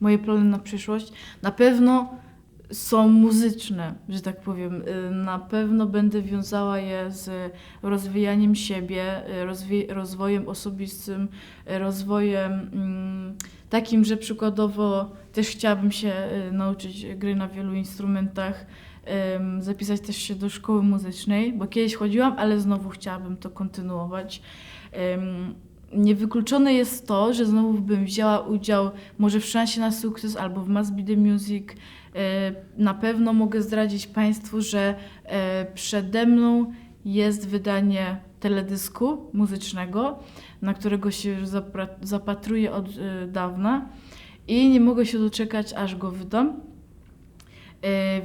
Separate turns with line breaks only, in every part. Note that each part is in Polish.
moje plany na przyszłość na pewno są muzyczne, że tak powiem. Y, Na pewno będę wiązała je z rozwijaniem siebie, y, rozwojem osobistym, y, rozwojem mm, takim, że przykładowo też chciałabym się nauczyć gry na wielu instrumentach, zapisać też się do szkoły muzycznej, bo kiedyś chodziłam, ale znowu chciałabym to kontynuować. Niewykluczone jest to, że znowu bym wzięła udział może w szansie na sukces albo w Must Be The Music. E, Na pewno mogę zdradzić Państwu, że e, przede mną jest wydanie teledysku muzycznego, na którego się już zapatruję od e, dawna i nie mogę się doczekać, aż go wydam.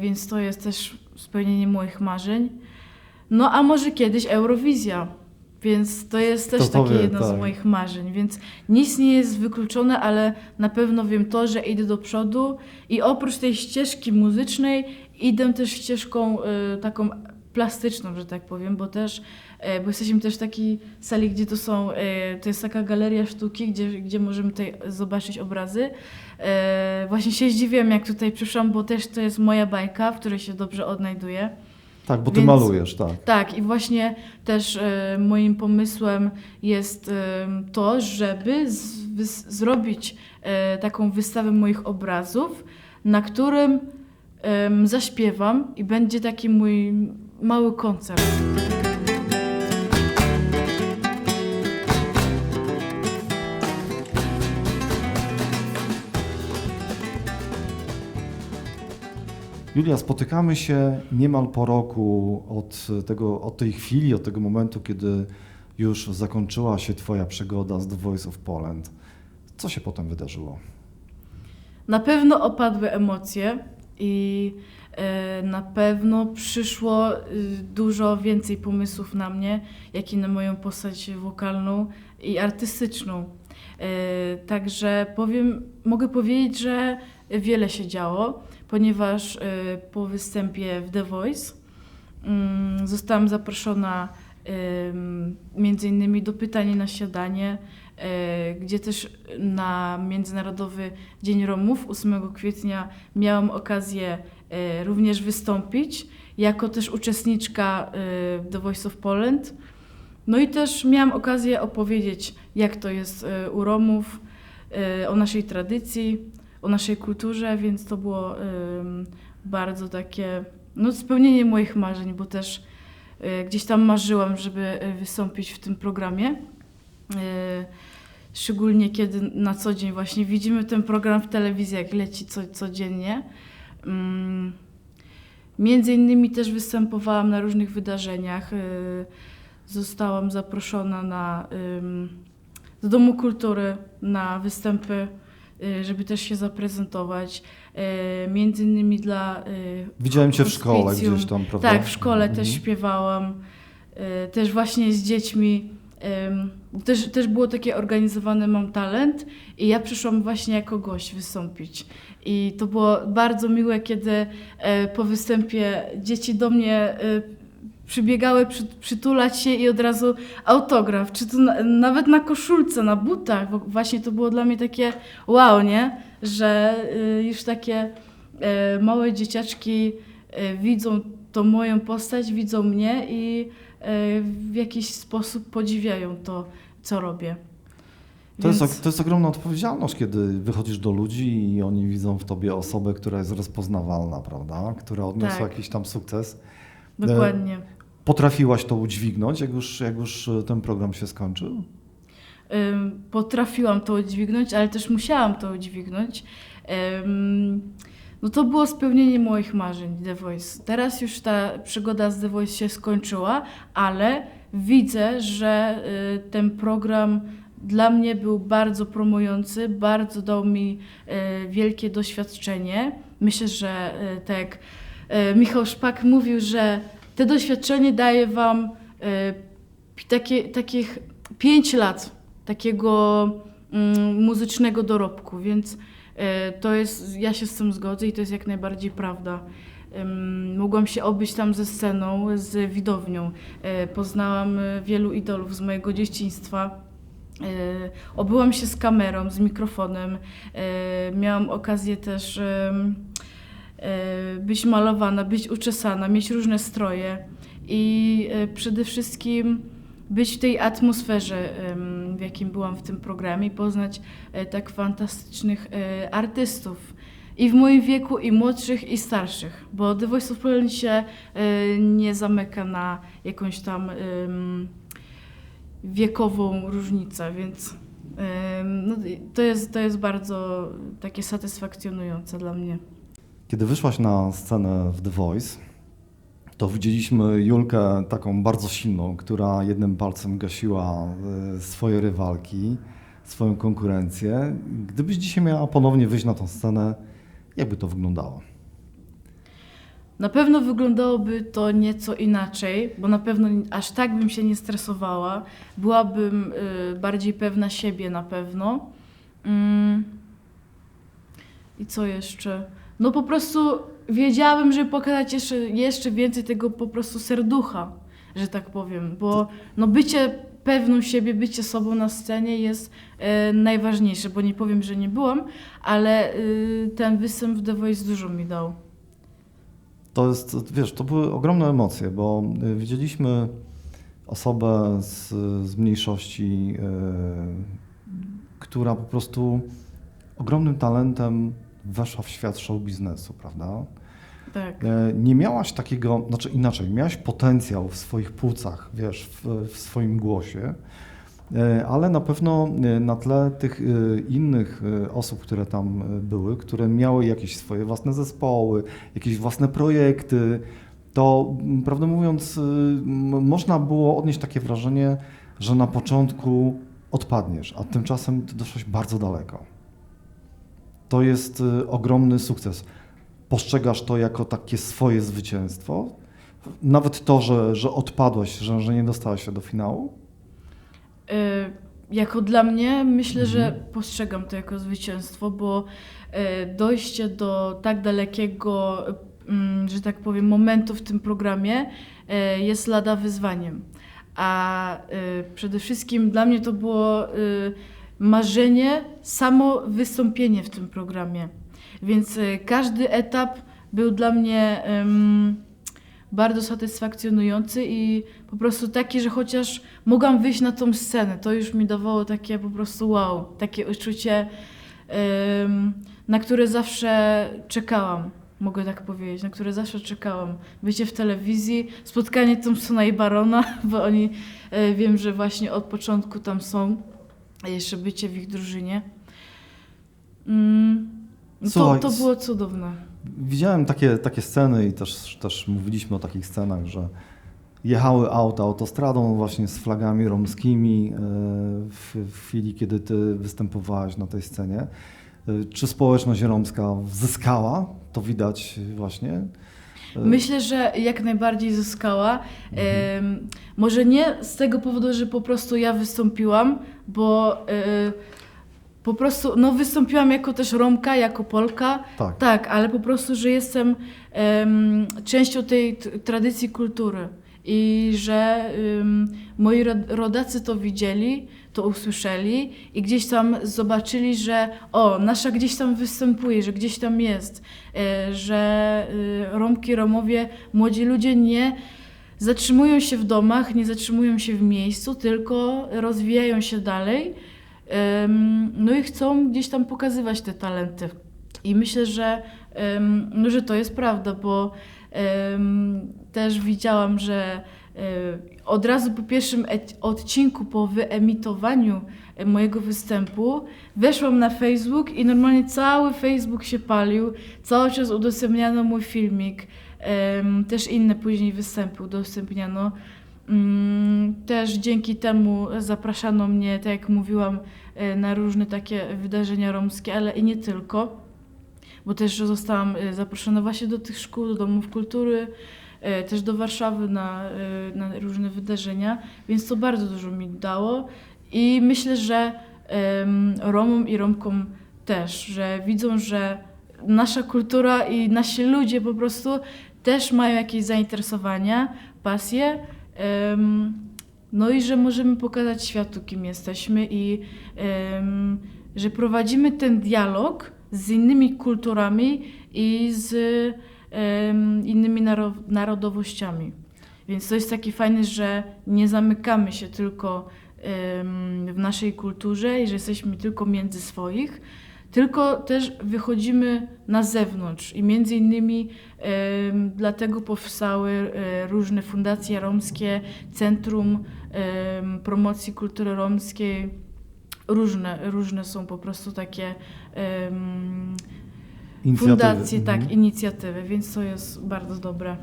Więc to jest też spełnienie moich marzeń. No a może kiedyś Eurowizja. Więc to jest też
To
takie jedno z
tak.
moich marzeń. Więc nic nie jest wykluczone, ale na pewno wiem to, że idę do przodu i oprócz tej ścieżki muzycznej idę też ścieżką y, taką plastyczną, że tak powiem, bo też, y, bo jesteśmy też w takiej sali, gdzie to są, y, to jest taka galeria sztuki, gdzie, gdzie możemy tutaj zobaczyć obrazy. Y, właśnie się zdziwiłem, jak tutaj przyszłam, bo też to jest moja bajka, w której się dobrze odnajduję.
Tak, bo ty
Więc-
malujesz, tak.
Tak, i właśnie też e, moim pomysłem jest e, to, żeby z, wys, zrobić e, taką wystawę moich obrazów, na którym em, zaśpiewam i będzie taki mój mały koncert.
Julia, spotykamy się niemal po roku od, tego, od tej chwili, od tego momentu, kiedy już zakończyła się Twoja przygoda z The Voice of Poland. Co się potem wydarzyło?
Na pewno opadły emocje i e, na pewno przyszło y, dużo więcej pomysłów na mnie, jak i na moją postać wokalną i artystyczną. E, Także powiem, mogę powiedzieć, że wiele się działo, ponieważ e, po występie w The Voice mm, zostałam zaproszona między innymi do pytania na śniadanie, e, gdzie też na Międzynarodowy Dzień Romów 8 kwietnia miałam okazję e, również wystąpić jako też uczestniczka The Voice of Poland. No i też miałam okazję opowiedzieć, jak to jest u Romów, o naszej tradycji, o naszej kulturze, więc to było bardzo takie no, spełnienie moich marzeń, bo też e, gdzieś tam marzyłam, żeby e, wystąpić w tym programie. E, Szczególnie kiedy na co dzień właśnie widzimy ten program w telewizji, jak leci co, codziennie. Mm, Między innymi też występowałam na różnych wydarzeniach. Zostałam zaproszona na, do Domu Kultury na występy, y, żeby też się zaprezentować. E, Między innymi dla y,
Widziałem Cię w szkole gdzieś tam, prawda?
Tak, w szkole też
Mhm.
śpiewałam. E, Też właśnie z dziećmi. Też, też było takie organizowane Mam Talent i ja przyszłam właśnie jako gość wystąpić. I to było bardzo miłe, kiedy po występie dzieci do mnie przybiegały przy, przytulać się i od razu autograf, czy to na, nawet na koszulce, na butach. Bo właśnie to było dla mnie takie wow, nie? Że y, już takie e, małe dzieciaczki e, widzą tą moją postać, widzą mnie i e, w jakiś sposób podziwiają to, co robię.
To,
Więc-
jest, to jest ogromna odpowiedzialność, kiedy wychodzisz do ludzi i oni widzą w tobie osobę, która jest rozpoznawalna, prawda? Która odniosła
Tak.
jakiś tam sukces.
Dokładnie.
Potrafiłaś to udźwignąć, jak już, jak już e, ten program się skończył?
Potrafiłam to udźwignąć, ale też musiałam to udźwignąć. No to było spełnienie moich marzeń The Voice. Teraz już ta przygoda z The Voice się skończyła, ale widzę, że y, ten program dla mnie był bardzo promujący, bardzo dał mi y, wielkie doświadczenie. Myślę, że y, tak jak Michał Szpak mówił, że to doświadczenie daje wam y, takie, takich pięć lat takiego mm, muzycznego dorobku, więc e, to jest, ja się z tym zgodzę i to jest jak najbardziej prawda. Mogłam się obyć tam ze sceną, z widownią. E, Poznałam e, wielu idolów z mojego dzieciństwa. obyłam się z kamerą, z mikrofonem. E, miałam okazję też e, być malowana, być uczesana, mieć różne stroje i e, przede wszystkim być w tej atmosferze, w jakim byłam w tym programie poznać e, tak fantastycznych e, artystów. I w moim wieku, i młodszych, i starszych, bo The Voice of Poland się e, nie zamyka na jakąś tam wiekową różnicę, więc no, to, jest, to jest bardzo takie satysfakcjonujące dla mnie.
Kiedy wyszłaś na scenę w The Voice, to widzieliśmy Julkę taką bardzo silną, która jednym palcem gasiła e, swoje rywalki, swoją konkurencję. Gdybyś dzisiaj miała ponownie wyjść na tą scenę, jakby to wyglądało?
Na pewno wyglądałoby to nieco inaczej, bo na pewno aż tak bym się nie stresowała. Byłabym y, bardziej pewna siebie na pewno. Mm. I co jeszcze? No po prostu wiedziałabym, żeby pokazać jeszcze, jeszcze więcej tego po prostu serducha, że tak powiem, bo no bycie pewną siebie, bycie sobą na scenie jest e, najważniejsze, bo nie powiem, że nie byłam, ale y, ten występ w The Voice dużo mi dał.
To jest, wiesz, to były ogromne emocje, bo y, widzieliśmy osobę z, z mniejszości, y, która po prostu ogromnym talentem weszła w świat show biznesu, prawda?
Tak.
E, Nie miałaś takiego, znaczy inaczej, miałaś potencjał w swoich płucach, wiesz, w, w swoim głosie, e, ale na pewno e, na tle tych innych osób, które tam były, które miały jakieś swoje własne zespoły, jakieś własne projekty, to prawdę mówiąc, można było odnieść takie wrażenie, że na początku odpadniesz, a tymczasem ty doszłaś bardzo daleko. To jest e, ogromny sukces postrzegasz to jako takie swoje zwycięstwo? Nawet to, że, że odpadłeś, że, że nie dostałaś się do finału?
Y, Jako dla mnie myślę,
Mhm.
że postrzegam to jako zwycięstwo, bo y, dojście do tak dalekiego, mm, że tak powiem, momentu w tym programie y, jest lada wyzwaniem. A y, przede wszystkim dla mnie to było y, marzenie, samo wystąpienie w tym programie. Więc y, każdy etap był dla mnie ym, bardzo satysfakcjonujący i po prostu taki, że chociaż mogłam wyjść na tą scenę, to już mi dawało takie po prostu wow, takie uczucie, ym, na które zawsze czekałam. Mogę tak powiedzieć, na które zawsze czekałam. Bycie w telewizji, spotkanie Thompsona i Barona, bo oni e, wiem, że właśnie od początku tam są, jeszcze bycie w ich drużynie. Mm, to,
Słuchaj,
to było cudowne.
Widziałem takie, takie sceny i też, też mówiliśmy o takich scenach, że jechały auta autostradą właśnie z flagami romskimi e, w, w chwili, kiedy ty występowałaś na tej scenie. E, Czy społeczność romska zyskała? To widać właśnie.
Myślę, że jak najbardziej zyskała. Em, może nie z tego powodu, że po prostu ja wystąpiłam, bo e, po prostu no, wystąpiłam jako też Romka, jako Polka.
Tak.
Tak, ale po prostu, że jestem em, częścią tej tradycji kultury i że moi rod- rodacy to widzieli, to usłyszeli i gdzieś tam zobaczyli, że o, nasza gdzieś tam występuje, że gdzieś tam jest, e, że y, Romki, Romowie, młodzi ludzie nie zatrzymują się w domach, nie zatrzymują się w miejscu, tylko rozwijają się dalej. No i chcą gdzieś tam pokazywać te talenty. I myślę, że, no, że to jest prawda, bo też widziałam, że e, od razu po pierwszym odcinku, po wyemitowaniu e, mojego występu, weszłam na Facebook i normalnie cały Facebook się palił. Cały czas udostępniano mój filmik. Też inne później występy udostępniano. Mm, Też dzięki temu zapraszano mnie, tak jak mówiłam, e, na różne takie wydarzenia romskie, ale i nie tylko, bo też zostałam e, zaproszona właśnie do tych szkół, do domów kultury, e, też do Warszawy na, e, na różne wydarzenia, więc to bardzo dużo mi dało i myślę, że Romom i Romkom też, że widzą, że nasza kultura i nasi ludzie po prostu też mają jakieś zainteresowania, pasje. No i że możemy pokazać światu, kim jesteśmy i że prowadzimy ten dialog z innymi kulturami i z innymi naro- narodowościami. Więc to jest taki fajny, że nie zamykamy się tylko w naszej kulturze i że jesteśmy tylko między swoich, tylko też wychodzimy na zewnątrz i między innymi dlatego powstały e, różne fundacje romskie, Centrum Promocji Kultury Romskiej. Różne, różne są po prostu takie
Inicjatywy.
fundacje,
Mhm.
tak, inicjatywy, więc to jest bardzo dobre.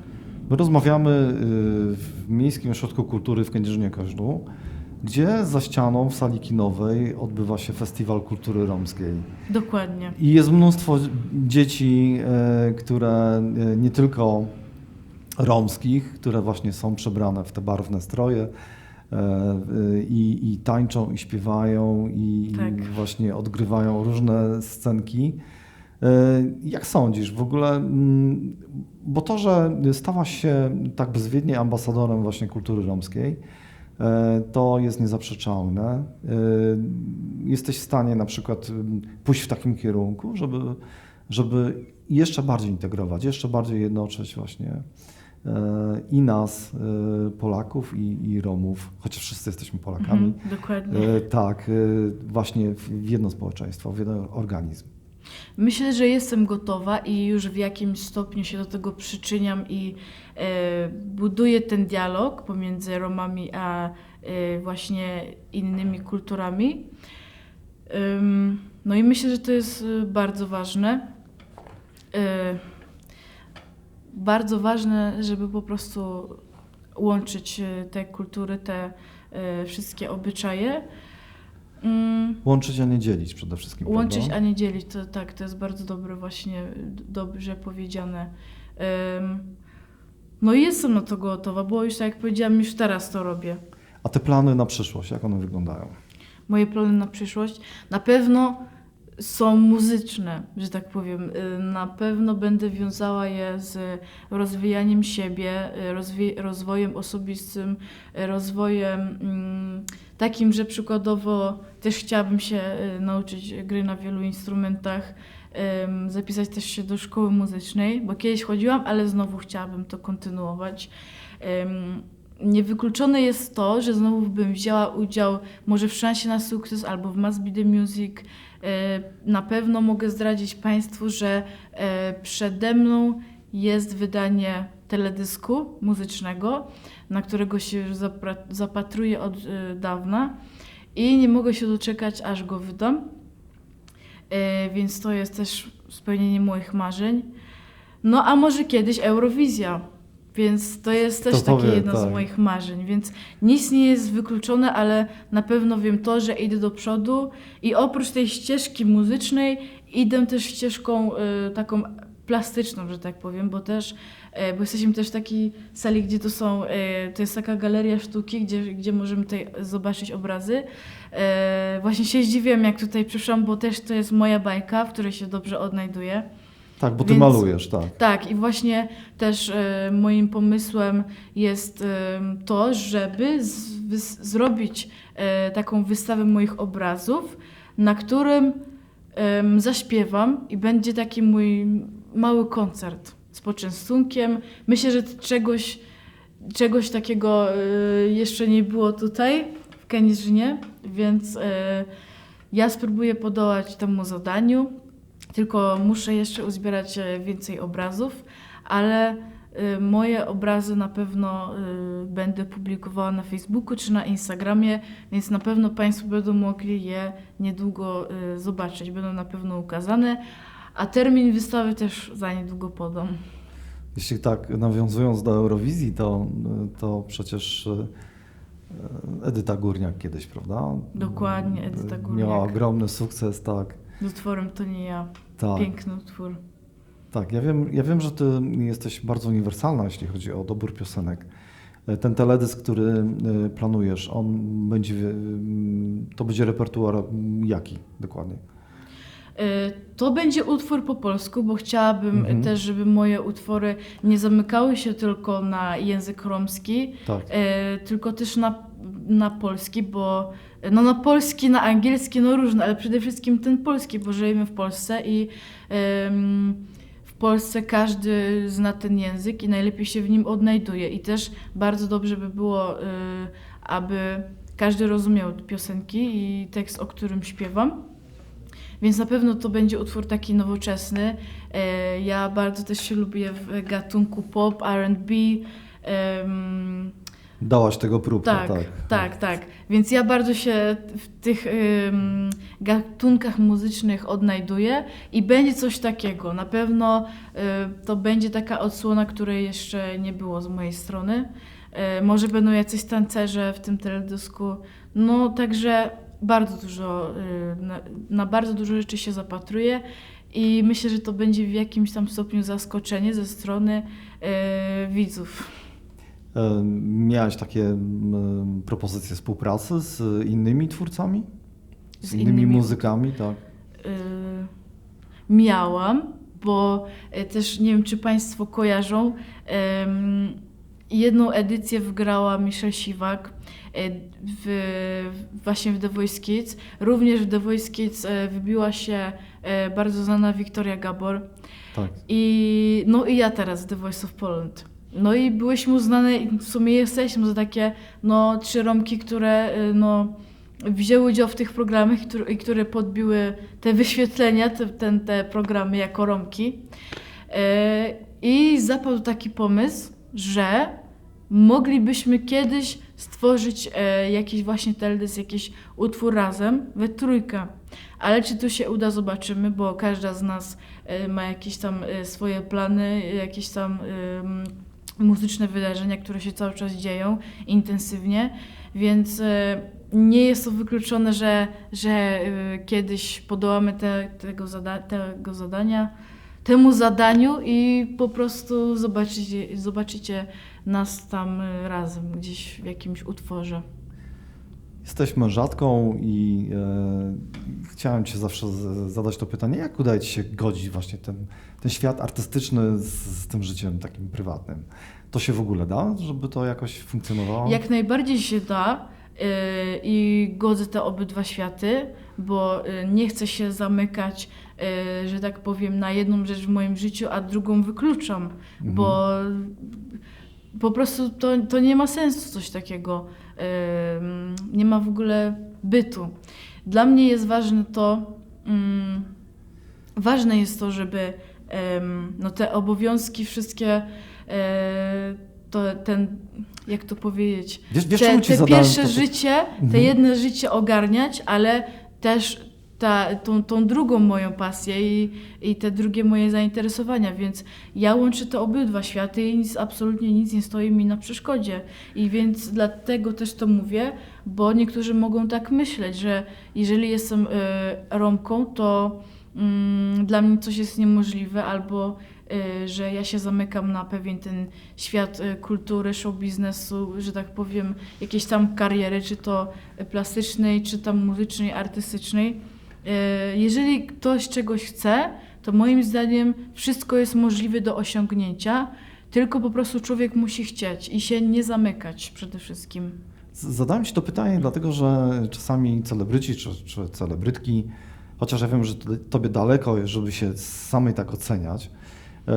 My rozmawiamy y, w Miejskim Ośrodku Kultury w Kędzierzynie-Koźlu, gdzie za ścianą w sali kinowej odbywa się Festiwal Kultury Romskiej.
Dokładnie.
I jest mnóstwo dzieci, e, które e, nie tylko romskich, które właśnie są przebrane w te barwne stroje i, i tańczą, i śpiewają, i,
Tak.
i właśnie odgrywają różne scenki. E, Jak sądzisz w ogóle, mm, bo to, że stałaś się tak bezwiednie ambasadorem właśnie kultury romskiej, e, to jest niezaprzeczalne. E, Jesteś w stanie na przykład mm, pójść w takim kierunku, żeby, żeby jeszcze bardziej integrować, jeszcze bardziej jednoczyć właśnie i nas, Polaków, i, i Romów, chociaż wszyscy jesteśmy Polakami.
Mhm, dokładnie.
Tak, właśnie w jedno społeczeństwo, w jeden organizm.
Myślę, że jestem gotowa i już w jakimś stopniu się do tego przyczyniam i e, buduję ten dialog pomiędzy Romami a e, właśnie innymi kulturami. No i myślę, że to jest e, bardzo ważne. E, bardzo ważne, żeby po prostu łączyć e, te kultury, te e, wszystkie obyczaje. Ym,
Łączyć, a nie dzielić przede wszystkim.
Łączyć,
prawda?
a nie dzielić, to tak, to jest bardzo dobre właśnie, dobrze powiedziane. Em, no i jestem na to gotowa, bo już tak jak powiedziałam, już teraz to robię.
A te plany na przyszłość, jak one wyglądają?
Moje plany na przyszłość na pewno są muzyczne, że tak powiem. Y, Na pewno będę wiązała je z rozwijaniem siebie, y, rozwojem osobistym, y, rozwojem mm, takim, że przykładowo też chciałabym się y, nauczyć gry na wielu instrumentach, zapisać też się do szkoły muzycznej, bo kiedyś chodziłam, ale znowu chciałabym to kontynuować. Niewykluczone jest to, że znowu bym wzięła udział może w szansie na sukces albo w Mass Be The Music. E, Na pewno mogę zdradzić Państwu, że e, przede mną jest wydanie teledysku muzycznego, na którego się zapatruję od e, dawna i nie mogę się doczekać, aż go wydam. E, Więc to jest też spełnienie moich marzeń. No a może kiedyś Eurowizja. Więc to jest też
Kto
takie
powie,
jedno z
tak.
moich marzeń. Więc nic nie jest wykluczone, ale na pewno wiem to, że idę do przodu i oprócz tej ścieżki muzycznej idę też ścieżką y, taką plastyczną, że tak powiem, bo też, y, bo jesteśmy też w takiej sali, gdzie to są, y, to jest taka galeria sztuki, gdzie, gdzie możemy tutaj zobaczyć obrazy. Y, właśnie się zdziwiłem, jak tutaj przyszłam, bo też to jest moja bajka, w której się dobrze odnajduję.
Tak, bo ty
Więc-
malujesz, tak.
Tak, i właśnie też e, moim pomysłem jest e, to, żeby z, zrobić e, taką wystawę moich obrazów, na którym zaśpiewam i będzie taki mój mały koncert z poczęstunkiem. Myślę, że czegoś, czegoś takiego e, jeszcze nie było tutaj w Kędzierzynie, więc e, ja spróbuję podołać temu zadaniu. Tylko muszę jeszcze uzbierać e, więcej obrazów, ale y, moje obrazy na pewno y, będę publikowała na Facebooku czy na Instagramie, więc na pewno Państwo będą mogli je niedługo y, zobaczyć. Będą na pewno ukazane, a termin wystawy też za niedługo podam.
Jeśli tak, nawiązując do Eurowizji, to, to przecież e, Edyta Górniak kiedyś, prawda?
Dokładnie, Edyta
Miała
Górniak.
ogromny sukces, tak.
Z utworem to nie ja.
tak.
Piękny utwór.
Tak, ja wiem, ja wiem, że ty jesteś bardzo uniwersalna, jeśli chodzi o dobór piosenek. E, Ten teledysk, który e, planujesz, on będzie, to będzie repertuar jaki dokładnie?
Y, To będzie utwór po polsku, bo chciałabym
Mhm.
też, żeby moje utwory nie zamykały się tylko na język romski,
Tak.
e, tylko też na na polski, bo no na polski, na angielski, no różne, ale przede wszystkim ten polski, bo żyjemy w Polsce i em, w Polsce każdy zna ten język i najlepiej się w nim odnajduje. I też bardzo dobrze by było, y, aby każdy rozumiał piosenki i tekst, o którym śpiewam. Więc na pewno to będzie utwór taki nowoczesny. E, Ja bardzo też się lubię w gatunku pop, R&B.
Dałaś tego próbkę,
tak,
tak.
tak, tak, Więc ja bardzo się w tych ym, gatunkach muzycznych odnajduję i będzie coś takiego. Na pewno y, to będzie taka odsłona, której jeszcze nie było z mojej strony. Y, może będą jacyś tancerze w tym teledysku. No także bardzo dużo, y, na, na bardzo dużo rzeczy się zapatruję i myślę, że to będzie w jakimś tam stopniu zaskoczenie ze strony y, widzów.
E, Miałeś takie propozycje współpracy z innymi twórcami? Z,
Z
innymi,
innymi-
muzykami, tak?
y, miałam, bo y, też nie wiem, czy Państwo kojarzą, jedną edycję wygrała Michelle Siwak y, w, właśnie w The Voice Kids. Również w The Voice Kids y, wybiła się y, bardzo znana Wiktoria Gabor.
Tak.
I, no i ja teraz The Voice of Poland. No i byłyśmy uznane, w sumie jesteśmy za takie no, trzy romki, które no, wzięły udział w tych programach i które, podbiły te wyświetlenia, te, ten, te programy jako romki. E, I zapadł taki pomysł, że moglibyśmy kiedyś stworzyć e, jakiś właśnie teledysk, jakiś utwór razem, we trójkę. Ale czy to się uda, zobaczymy, bo każda z nas e, ma jakieś tam e, swoje plany, jakieś tam em, muzyczne wydarzenia, które się cały czas dzieją intensywnie, więc e, nie jest to wykluczone, że, że e, kiedyś podołamy te, tego, zada tego zadania, temu zadaniu i po prostu zobaczycie, zobaczycie nas tam e, razem, gdzieś w jakimś utworze.
Jesteśmy rzadką i e, chciałem Ci zawsze z- zadać to pytanie, jak udaje Ci się godzić właśnie ten, ten świat artystyczny z, z tym życiem takim prywatnym? To się w ogóle da, żeby to jakoś funkcjonowało?
Jak najbardziej się da yy, i godzę te obydwa światy, bo yy, nie chcę się zamykać, yy, że tak powiem, na jedną rzecz w moim życiu, a drugą wykluczam,
Mhm.
bo po prostu to, to nie ma sensu coś takiego. Nie ma w ogóle bytu. Dla mnie jest ważne to, mm, ważne jest to, żeby no te obowiązki wszystkie, e, to ten, jak to powiedzieć,
Wiesz, wiesz
te, te
zadałem
pierwsze
to-
życie, te
Mhm.
jedno życie ogarniać, ale też ta, tą, tą drugą moją pasję i, i te drugie moje zainteresowania, więc ja łączę te obydwa światy i nic, absolutnie nic nie stoi mi na przeszkodzie. I więc dlatego też to mówię, bo niektórzy mogą tak myśleć, że jeżeli jestem y, Romką, to mm, dla mnie coś jest niemożliwe albo że ja się zamykam na pewien ten świat y, kultury, show biznesu, że tak powiem, jakiejś tam kariery, czy to plastycznej, czy tam muzycznej, artystycznej. Y, Jeżeli ktoś czegoś chce, to moim zdaniem wszystko jest możliwe do osiągnięcia, tylko po prostu człowiek musi chcieć i się nie zamykać przede wszystkim.
Zadałem Ci to pytanie, dlatego że czasami celebryci czy, czy celebrytki, chociaż ja wiem, że to- Tobie daleko żeby się samej tak oceniać, e,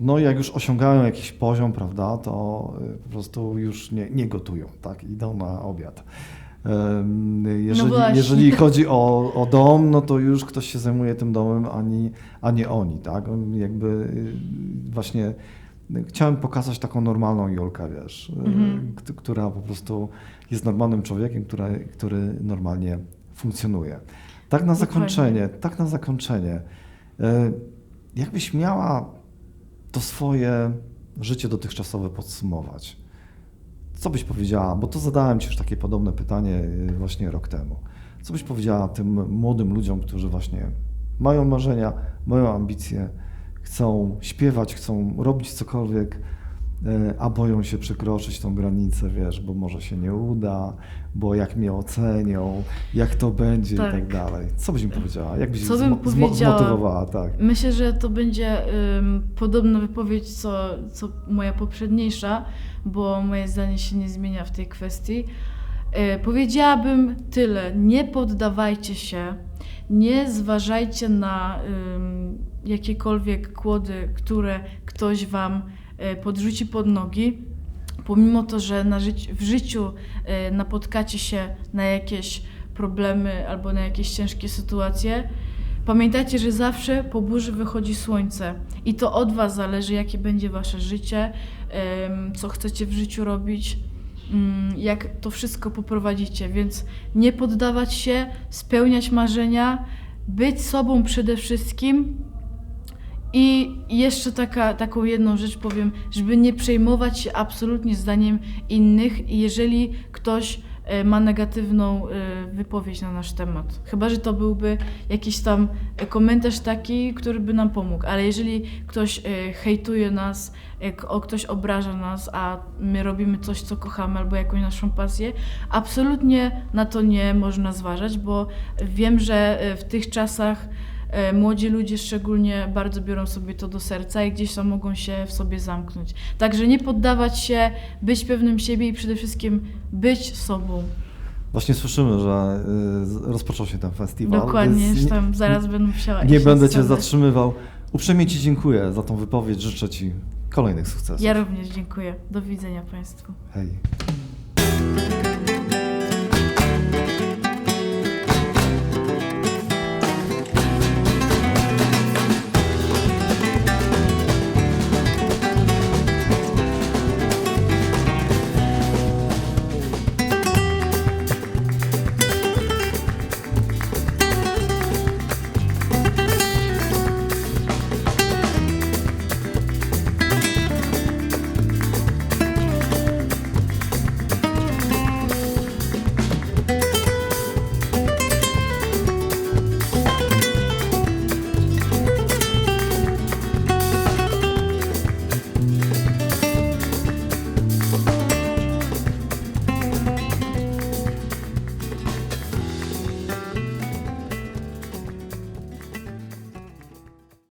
no jak już osiągają jakiś poziom, prawda, to e, po prostu już nie, nie gotują, tak, idą na obiad. Jeżeli,
właśnie.
jeżeli chodzi o, o dom, no to już ktoś się zajmuje tym domem, ani, a nie oni, tak? Jakby y, właśnie chciałem pokazać taką normalną Jolkę, wiesz,
Mhm.
kt- która po prostu jest normalnym człowiekiem, która, który normalnie funkcjonuje. Tak na zakończenie, tak na zakończenie. Jakbyś miała to swoje życie dotychczasowe podsumować? Co byś powiedziała? Bo to zadałem Ci już takie podobne pytanie y, właśnie rok temu. Co byś powiedziała tym młodym ludziom, którzy właśnie mają marzenia, mają ambicje, chcą śpiewać, chcą robić cokolwiek, a boją się przekroczyć tą granicę, wiesz, bo może się nie uda, bo jak mnie ocenią, jak to będzie i
Tak.
tak dalej. Co byś im powiedziała? Jak byś
Co bym powiedziała?
zmotywowała? Tak.
Myślę, że to będzie ym, podobna wypowiedź co, co moja poprzedniejsza, bo moje zdanie się nie zmienia w tej kwestii. E, Powiedziałabym tyle. Nie poddawajcie się, nie zważajcie na ym, jakiekolwiek kłody, które ktoś wam e, podrzuci pod nogi. Pomimo to, że na w życiu e, napotkacie się na jakieś problemy albo na jakieś ciężkie sytuacje, pamiętajcie, że zawsze po burzy wychodzi słońce i to od was zależy, jakie będzie wasze życie, co chcecie w życiu robić mm, jak to wszystko poprowadzicie, więc nie poddawać się, spełniać marzenia, być sobą przede wszystkim. I jeszcze taka, taką jedną rzecz powiem, żeby nie przejmować się absolutnie zdaniem innych, jeżeli ktoś e, ma negatywną e, wypowiedź na nasz temat. Chyba, że to byłby jakiś tam e, komentarz taki, który by nam pomógł, ale jeżeli ktoś hejtuje nas, o ktoś obraża nas, a my robimy coś, co kochamy, albo jakąś naszą pasję, absolutnie na to nie można zważać, bo wiem, że w tych czasach młodzi ludzie szczególnie bardzo biorą sobie to do serca i gdzieś tam mogą się w sobie zamknąć. Także nie poddawać się, być pewnym siebie i przede wszystkim być sobą.
Właśnie słyszymy, że y, rozpoczął się ten festiwal.
Dokładnie,
więc
tam zaraz będę musiała
Nie będę Cię zatrzymywał. Uprzejmie Ci dziękuję za tą wypowiedź. Życzę Ci kolejnych sukcesów.
Ja również dziękuję. Do widzenia Państwu.
Hej.